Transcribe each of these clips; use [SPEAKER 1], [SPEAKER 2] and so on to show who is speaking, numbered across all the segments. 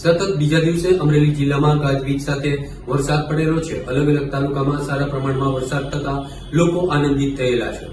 [SPEAKER 1] સતત બીજા દિવસે અમરેલી જિલ્લામાં ગાજવીજ સાથે વરસાદ પડેલો છે. અલગ અલગ તાલુકામાં સારા પ્રમાણમાં વરસાદ થતા લોકો આનંદિત થયેલા છે.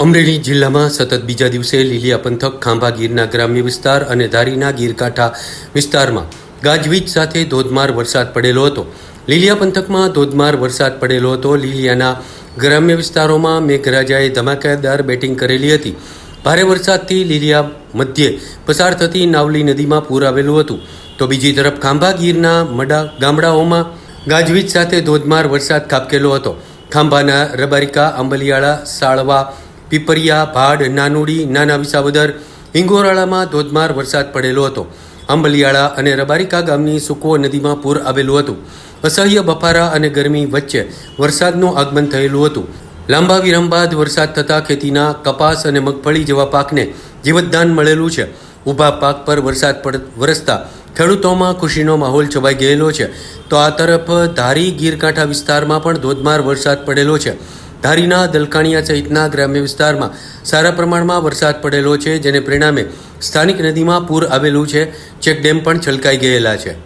[SPEAKER 1] અમરેલી જિલ્લામાં સતત બીજા દિવસે લીલિયા પંથક, ખાંભા ગીરના ગ્રામ્ય વિસ્તાર અને ધારીના ગીરકાંઠા વિસ્તારમાં ગાજવીજ સાથે ધોધમાર વરસાદ પડેલો હતો. લીલિયા પંથકમાં ધોધમાર વરસાદ પડેલો હતો. લીલિયાના ગ્રામ્ય વિસ્તારોમાં મેઘરાજાએ ધમાકેદાર બેટિંગ કરેલી હતી. ભારે વરસાદથી લીલિયા મધ્યે પસાર થતી નાવલી નદીમાં પૂર આવેલું હતું. તો બીજી તરફ ખાંભા ગીરના મડા ગામડાઓમાં ગાજવીજ સાથે ધોધમાર વરસાદ ખાબકેલો હતો. ખાંભાના રબારિકા, આંબલિયાળા, સાળવા, પીપરિયા, ભાડ, નાનુડી, નાના વિસાવદર, હિંગોરાળામાં ધોધમાર વરસાદ પડેલો હતો. આંબલિયાળા અને રબારિકા ગામની સુકો નદીમાં પૂર આવેલું હતું. અસહ્ય બફારા અને ગરમી વચ્ચે વરસાદનું આગમન થયેલું હતું. લાંબા વિરામ બાદ વરસાદ થતાં ખેતીના કપાસ અને મગફળી જેવા પાકને જીવતદાન મળેલું છે. ઊભા પાક પર વરસાદ પડ, વરસતા ખેડૂતોમાં ખુશીનો માહોલ છવાઈ ગયેલો છે. તો આ તરફ ધારી ગીરકાંઠા વિસ્તારમાં પણ ધોધમાર વરસાદ પડેલો છે. ધારીના દલકાણિયા સહિતના ગ્રામ્ય વિસ્તારમાં સારા પ્રમાણમાં વરસાદ પડેલો છે, જેને પરિણામે સ્થાનિક નદીમાં પૂર આવેલું છે. ચેકડેમ પણ છલકાઈ ગયેલા છે.